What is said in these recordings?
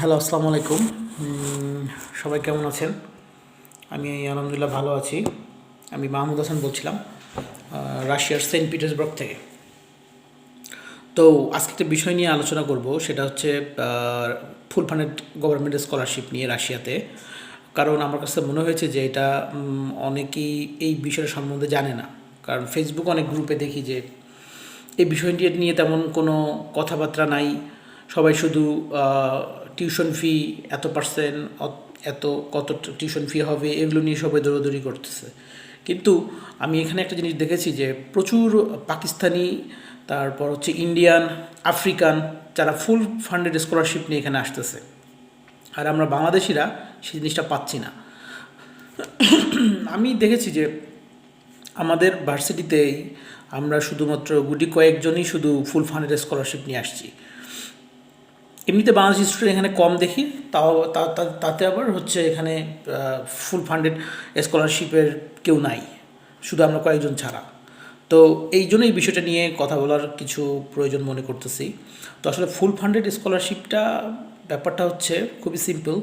Hello আসসালামু আলাইকুম। সবাই কেমন আছেন? আমি আলহামদুলিল্লাহ ভালো আছি। আমি মাহমুদ হাসান বলছিলাম রাশিয়ার সেন্ট পিটার্সবার্গ থেকে। তো আজকে একটা বিষয় নিয়ে আলোচনা করব, সেটা হচ্ছে ফুল ফান্ডেড গভর্নমেন্ট স্কলারশিপ নিয়ে রাশিয়াতে। কারণ আমার কাছে মনে হয়েছে যে এটা অনেকেই এই বিষয়ের সম্বন্ধে জানে না। কারণ ফেসবুক অনেক গ্রুপে দেখি যে, এই বিষয়টি নিয়ে তেমন কোনো কথাবার্তা নাই। সবাই শুধু টিউশন ফি এত পার্সেন্ট এত কত টিউশন ফি হবে, এগুলো নিয়ে সবাই দৌড়াদৌড়ি করতেছে। কিন্তু আমি এখানে একটা জিনিস দেখেছি যে প্রচুর পাকিস্তানি, তারপর হচ্ছে ইন্ডিয়ান আফ্রিকান যারা ফুল ফান্ডেড স্কলারশিপ নিয়ে এখানে আসতেছে। আর আমরা বাংলাদেশিরা সেই জিনিসটা পাচ্ছি না। আমি দেখেছি যে আমাদের ভার্সিটিতেই আমরা শুধুমাত্র গুটি কয়েকজনই শুধু ফুল ফান্ডেড স্কলারশিপ নিয়ে আসছি। এমনিতে বাংলাদেশি স্টুডেন্ট এখানে কম দেখি, তাও তাতে আবার হচ্ছে এখানে ফুল ফান্ডেড স্কলারশিপের কেউ নাই, শুধু আমরা কয়েকজন ছাড়া। তো এই জন্য এই বিষয়টা নিয়ে কথা বলার কিছু প্রয়োজন মনে করতেছি। তো আসলে ফুল ফান্ডেড স্কলারশিপটা ব্যাপারটা হচ্ছে খুবই সিম্পল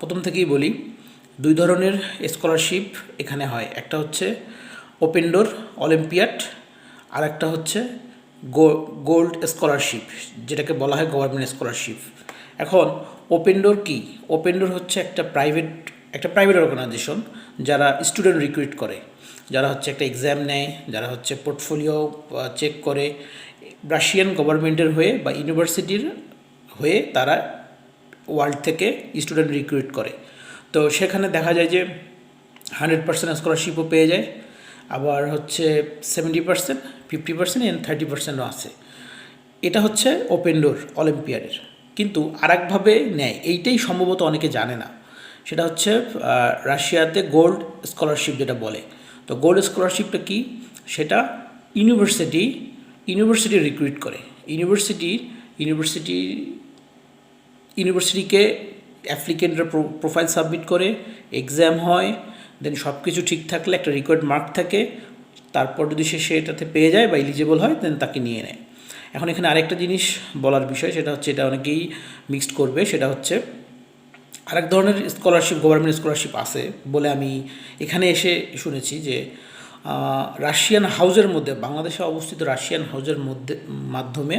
প্রথম থেকেই বলি, দুই ধরনের স্কলারশিপ এখানে হয়। একটা হচ্ছে ওপেন ডোর অলিম্পিয়াড আর একটা হচ্ছে গোল্ড স্কলারশিপ, যেটাকে বলা হয় গভর্নমেন্ট স্কলারশিপ। এখন ওপেন ডোর কী? ওপেন ডোর হচ্ছে একটা প্রাইভেট একটা প্রাইভেট অর্গানাইজেশন যারা স্টুডেন্ট রিক্রুইট করে। যারা হচ্ছে একটা এক্সাম নেয়, যারা হচ্ছে পোর্টফোলিও চেক করে। রাশিয়ান গভর্নমেন্টের হয়ে বা ইউনিভার্সিটির হয়ে তারা ওয়ার্ল্ড থেকে স্টুডেন্ট রিক্রুইট করে। তো সেখানে দেখা যায় যে হান্ড্রেড পার্সেন্ট স্কলারশিপও পেয়ে যায়, আবার হচ্ছে seventy percent fifty percent and thirty পার্সেন্টও আছে। এটা হচ্ছে ওপেন ডোর অলিম্পিয়াডের। কিন্তু আরেকভাবে নেয়, এইটাই সম্ভবত অনেকে জানে না। সেটা হচ্ছে রাশিয়াতে গোল্ড স্কলারশিপ যেটা বলে। তো গোল্ড স্কলারশিপটা কি? সেটা ইউনিভার্সিটি ইউনিভার্সিটি রিক্রুইট করে। ইউনিভার্সিটি ইউনিভার্সিটি, ইউনিভার্সিটিকে অ্যাপ্লিকেন্টরা প্রোফাইল সাবমিট করে, এক্সাম হয়, দেন সব কিছু ঠিক থাকলে একটা রিকোয়ার্ড মার্ক থাকে তারপর যদি সে সেটাতে পেয়ে যায় বা এলিজিবল হয় দেন তাকে নিয়ে নেয়। এখন এখানে আরেকটা জিনিস বলার বিষয়, সেটা হচ্ছে এটা অনেকেই মিক্সড করবে, সেটা হচ্ছে আরেক ধরনের স্কলারশিপ গভর্নমেন্ট স্কলারশিপ আছে বলে আমি এখানে এসে শুনেছি যে রাশিয়ান হাউজের মধ্যে, বাংলাদেশে অবস্থিত রাশিয়ান হাউজের মধ্যে, মাধ্যমে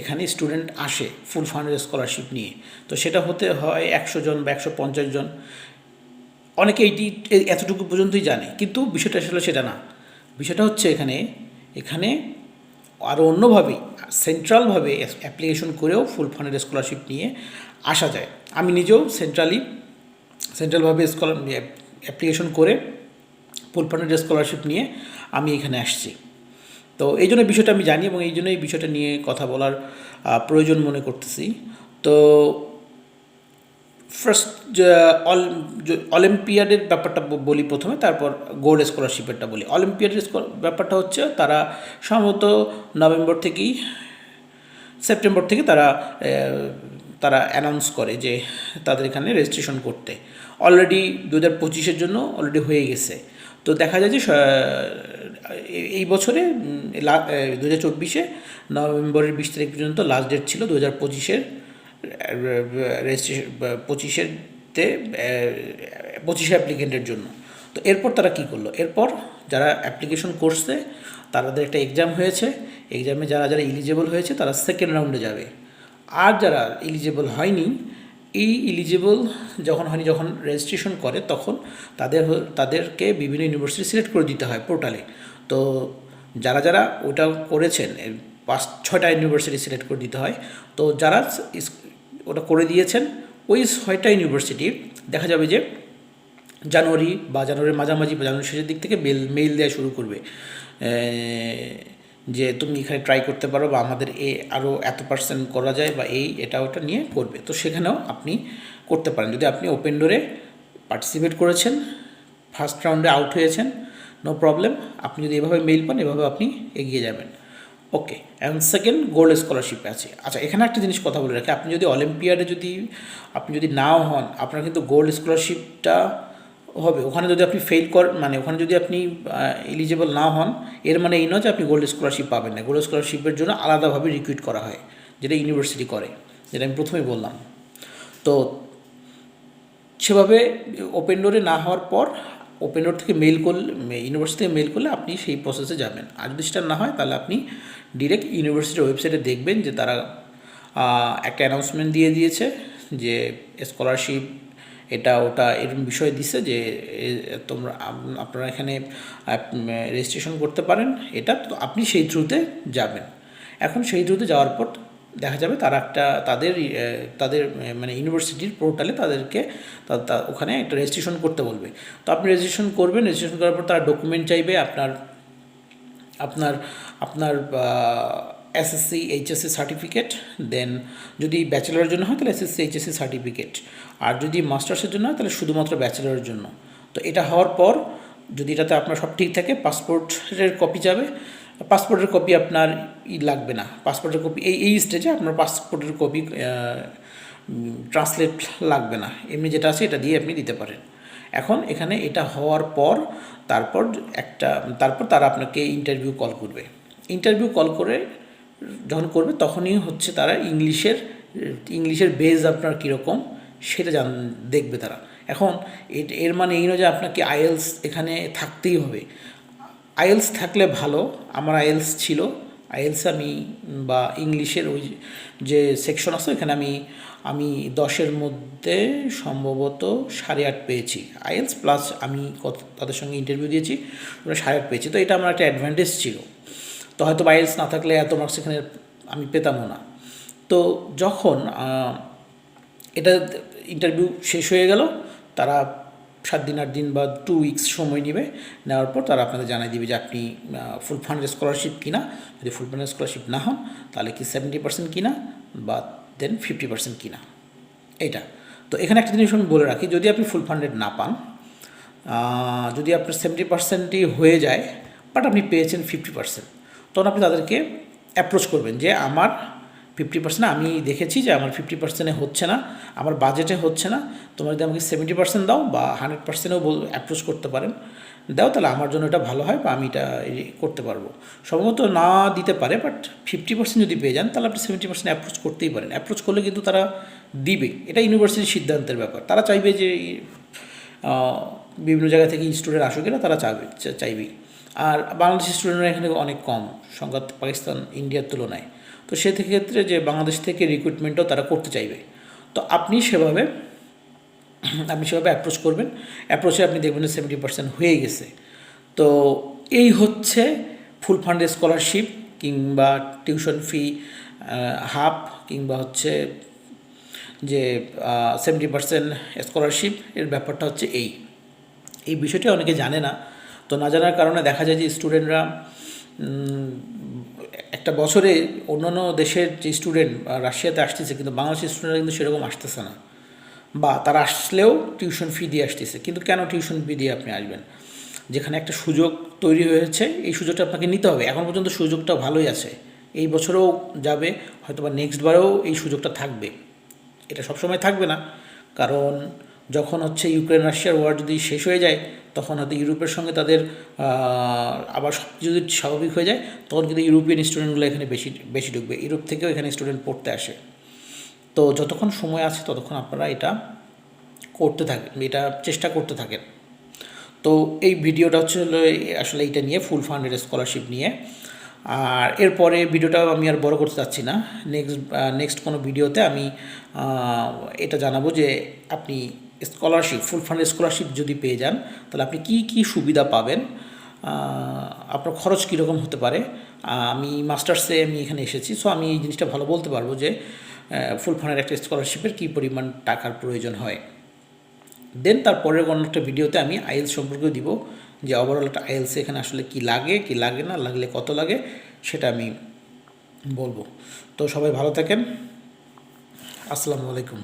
এখানে স্টুডেন্ট আসে ফুল ফান্ডের স্কলারশিপ নিয়ে। তো সেটা হতে হয় একশো জন বা একশো পঞ্চাশ জন। অনেকে এইটি এতটুকু পর্যন্তই জানে, কিন্তু বিষয়টা আসলে সেটা না। বিষয়টা হচ্ছে এখানে এখানে আরও অন্যভাবেই সেন্ট্রালভাবে অ্যাপ্লিকেশন করেও ফুল ফান্ডেড স্কলারশিপ নিয়ে আসা যায়। আমি নিজেও সেন্ট্রালি সেন্ট্রালভাবে স্কলার অ্যাপ্লিকেশন করে ফুল ফান্ডেড স্কলারশিপ নিয়ে আমি এখানে আসছি। তো এই জন্য বিষয়টা আমি জানি এবং এই জন্য এই বিষয়টা নিয়ে কথা বলার প্রয়োজন মনে করতেছি। তো ফার্স্ট অলিম্পিয়াডের ব্যাপারটা বলি প্রথমে, তারপর গোল্ড স্কলারশিপেরটা বলি। অলিম্পিয়াডের ব্যাপারটা হচ্ছে তারা সম্ভবত নভেম্বর থেকেই, সেপ্টেম্বর থেকে তারা তারা অ্যানাউন্স করে যে তাদের এখানে রেজিস্ট্রেশন করতে। অলরেডি দু হাজার পঁচিশের জন্য অলরেডি হয়ে গেছে। তো দেখা যায় যে এই বছরে দু হাজার চব্বিশে নভেম্বরের বিশ তারিখ পর্যন্ত লাস্ট ডেট ছিল দু হাজার পঁচিশের। রেজিস্ট্রেশন পঁচিশেরতে পঁচিশে অ্যাপ্লিকেন্টের জন্য। তো এরপর তারা কি করল? এরপর যারা অ্যাপ্লিকেশন করছে, তাদের একটা এক্সাম হয়েছে। এক্সামে যারা যারা এলিজেবল হয়েছে, তারা সেকেন্ড রাউন্ডে যাবে। আর যারা এলিজেবল হয়নি, এই এলিজেবল যখন হয়নি, যখন রেজিস্ট্রেশন করে, তখন তাদের তাদেরকে বিভিন্ন ইউনিভার্সিটি সিলেক্ট করে দিতে হয় পোর্টালে তো যারা যারা ওটা করেছেন পাঁচ, ছয়টা ইউনিভার্সিটি সিলেক্ট করে দিতে হয়। তো যারা ওটা করে দিয়েছেন। ওই ছয়টা ইউনিভার্সিটি দেখা যাবে যে জানুয়ারি বা জানুয়ারির মাঝামাঝি বা জানুয়ারি শেষের দিক থেকে মেল মেইল দেওয়া শুরু করবে। যে তুমি এখানে ট্রাই করতে পারো বা আমাদের এ আরও এত পার্সেন্ট করা যায় বা এই, এটা ওটা নিয়ে করবে। তো সেখানেও আপনি করতে পারেন। যদি আপনি ওপেন ডোরে পার্টিসিপেট করেছেন ফার্স্ট রাউন্ডে আউট হয়েছেন নো প্রবলেম আপনি যদি এভাবে মেইল পান, এভাবে আপনি এগিয়ে যাবেন। ওকে এখন সেকেন্ড গোল্ড স্কলারশিপে আছে। আচ্ছা এখানে একটা জিনিস কথা বলে রাখি। আপনি যদি অলিম্পিয়াডে যদি, আপনি যদি নাও হন, আপনার কিন্তু গোল্ড স্কলারশিপটা হবে। ওখানে যদি আপনি ফেল কর মানে ওখানে যদি আপনি এলিজেবল না হন, এর মানে এই নয় যে আপনি গোল্ড স্কলারশিপ পাবেন না। গোল্ড স্কলারশিপের জন্য আলাদাভাবে রিক্রুইট করা হয়, যেটা ইউনিভার্সিটি করে, যেটা আমি প্রথমেই বললাম। তো, সেভাবে ওপেন ডোরে না হওয়ার পর ওপেন ডোর থেকে মেল করলে ইউনিভার্সিটি থেকে মেল করলে আপনি সেই প্রসেসে যাবেন। আর যদি সেটা না হয়, তাহলে আপনি ডিরেক্ট ইউনিভার্সিটির ওয়েবসাইটে দেখবেন যে তারা একটা অ্যানাউন্সমেন্ট দিয়ে দিয়েছে যে স্কলারশিপ এটা, ওটা এরকম বিষয় দিছে যে তোমরা, আপনারা এখানে রেজিস্ট্রেশন করতে পারেন। এটা তো আপনি সেই থ্রুতে যাবেন। এখন সেই থ্রুতে যাওয়ার পর দেখা যাবে তারা একটা তাদের তাদের মানে ইউনিভার্সিটির পোর্টালে তাদেরকে ওখানে একটা রেজিস্ট্রেশন করতে বলবে। তো আপনি রেজিস্ট্রেশন করবেন রেজিস্ট্রেশন করার পর তারা ডকুমেন্ট চাইবে আপনার আপনার আপনার এসএসসি এইচএসসি সার্টিফিকেট দেন যদি ব্যাচেলারের জন্য হয় তাহলে এসএসসি এইচএসসি সার্টিফিকেট আর যদি মাস্টার্সের জন্য হয় তাহলে শুধুমাত্র ব্যাচেলারের জন্য। তো এটা হওয়ার পর যদি এটাতে আপনার সব ঠিক থাকে পাসপোর্টের কপি যাবে পাসপোর্টের কপি আপনার ই লাগবে না। পাসপোর্টের কপি, এই এই স্টেজে আপনার পাসপোর্টের কপি ট্রান্সলেট লাগবে না। এমনি যেটা আছে এটা দিয়ে আপনি দিতে পারেন। এখন এখানে এটা হওয়ার পর তারপর একটা, তারপর তারা আপনাকে ইন্টারভিউ কল করবে। ইন্টারভিউ কল করে যখন করবে তখনই হচ্ছে তারা ইংলিশের ইংলিশের বেজ আপনার কীরকম সেটা জান, দেখবে তারা। এখন এর- মানে এই নয় যে আপনাকে আইএলস এখানে থাকতেই হবে। আইএলস থাকলে ভালো, আমার আইএলস ছিল। আইএলস আমি, বা ইংলিশের ওই যে সেকশন আছে এখানে আমি আমি দশের মধ্যে সম্ভবত সাড়ে আট পেয়েছি। আইএলস প্লাস আমি কত, তাদের সঙ্গে ইন্টারভিউ দিয়েছি, ওরা সাড়ে আট পেয়েছি। তো এটা আমার একটা অ্যাডভান্টেজ ছিল। তো হয়তো আইএলস না থাকলে এত মার্কস এখানে আমি পেতামও না। তো যখন এটা ইন্টারভিউ শেষ হয়ে গেল, তারা সাত দিন আট দিন বা টু উইকস সময় নেবে, নেওয়ার পর তারা আপনাদের জানাই দিবে যে আপনি ফুল ফান্ডের স্কলারশিপ কিনা। যদি ফুল ফান্ডের স্কলারশিপ না হন, তাহলে কি সেভেন্টি পার্সেন্ট কিনা বা দেন ফিফটি পার্সেন্ট কিনা। এইটা। তো এখানে একটা জিনিস আমি বলে রাখি, যদি আপনি ফুল ফান্ডেড না পান যদি আপনার সেভেন্টি পার্সেন্টই হয়ে যায় বাট আপনি পেয়েছেন ফিফটি পার্সেন্ট তখন আপনি তাদেরকে অ্যাপ্রোচ করবেন যে আমার ফিফটি পার্সেন্ট আমি দেখেছি যে আমার ফিফটি পার্সেন্টে হচ্ছে না, আমার বাজেটে হচ্ছে না, তোমরা যদি আমাকে সেভেন্টি পার্সেন্ট দাও বা হান্ড্রেড পার্সেন্টও বল অ্যাপ্রোচ করতে পারেন, দাও তাহলে আমার জন্য এটা ভালো হয় বা আমি এটা করতে পারব। সম্ভবত না দিতে পারে বাট ফিফটি পার্সেন্ট যদি পেয়ে যান, তাহলে আপনি সেভেন্টি পার্সেন্ট অ্যাপ্রোচ করতেই পারেন। অ্যাপ্রোচ করলে কিন্তু তারা দিবে। এটা ইউনিভার্সিটির সিদ্ধান্তের ব্যাপার। তারা চাইবে যে বিভিন্ন জায়গা থেকে স্টুডেন্ট আসুক, এরা তারা চাইবে চাইবেই। আর বাংলাদেশের স্টুডেন্টরা এখানে অনেক কম। সংখ্যা পাকিস্তান, ইন্ডিয়ার তুলনায়। তো সে ক্ষেত্রে যে বাংলাদেশ থেকে রিক্রুটমেন্টও তারা করতে চাইবে। তো আপনি সেভাবে আপনি সেভাবে অ্যাপ্রোচ করবেন। অ্যাপ্রোচে আপনি দেখবেন যে সেভেন্টি পার্সেন্ট হয়ে গেছে। তো এই হচ্ছে ফুল ফান্ডের স্কলারশিপ কিংবা টিউশন ফি হাফ কিংবা হচ্ছে যে সেভেন্টি পার্সেন্ট স্কলারশিপ এর ব্যাপারটা হচ্ছে এই। এই বিষয়টি অনেকে জানে না। তো না জানার কারণে দেখা যায় যে স্টুডেন্টরা একটা বছরে অন্যান্য দেশের যে স্টুডেন্ট রাশিয়াতে আসতেছে, কিন্তু বাংলাদেশের স্টুডেন্টরা কিন্তু সেরকম আসতেছে না। বা তারা আসলেও টিউশন ফি দিয়ে আসতেছে, কিন্তু কেন টিউশন ফি দিয়ে আপনি আসবেন? যেখানে একটা সুযোগ তৈরি হয়েছে, এই সুযোগটা আপনাকে নিতে হবে। এখন পর্যন্ত সুযোগটা ভালোই আছে। এই বছরেও যাবে হয়তো বা নেক্সট বারেও এই সুযোগটা থাকবে। এটা সবসময় থাকবে না। কারণ যখন হচ্ছে ইউক্রেন রাশিয়ার ওয়ার যদি শেষ হয়ে যায় তখন হয়তো ইউরোপের সঙ্গে তাদের আবার সব যদি স্বাভাবিক হয়ে যায়, তখন কিন্তু ইউরোপিয়ান স্টুডেন্টগুলো এখানে বেশি বেশি ঢুকবে। ইউরোপ থেকেও এখানে স্টুডেন্ট পড়তে আসে। তো যতক্ষণ সময় আছে ততক্ষণ আপনারা এটা করতে থাকেন, এটা চেষ্টা করতে থাকেন। তো এই ভিডিওটা হচ্ছে আসলে এইটা নিয়ে ফুল ফান্ডের স্কলারশিপ নিয়ে। আর এরপরে ভিডিওটা আমি আর বড় করতে চাচ্ছি না। নেক্সট নেক্সট কোনো ভিডিওতে আমি এটা জানাব যে আপনি স্কলারশিপ ফুল ফান্ড স্কলারশিপ যদি পেয়ে যান, তাহলে আপনি কি কি সুবিধা পাবেন? আপনার খরচ কীরকম হতে পারে? আমি মাস্টার্সে আমি এখানে এসেছি সো আমি এই জিনিসটা ভালো বলতে পারব যে ফুল ফান্ডের একটা স্কলারশিপের কী পরিমাণ টাকার প্রয়োজন হয়। দেন তারপরের কোনো একটা ভিডিওতে আমি আইএলস সম্পর্কেও দিব, যে ওভারঅল একটা আইএলস এখানে আসলে কি লাগে কি লাগে না, লাগলে কত লাগে, সেটা আমি বলব। তো সবাই ভালো থাকেন। আসসালামু আলাইকুম।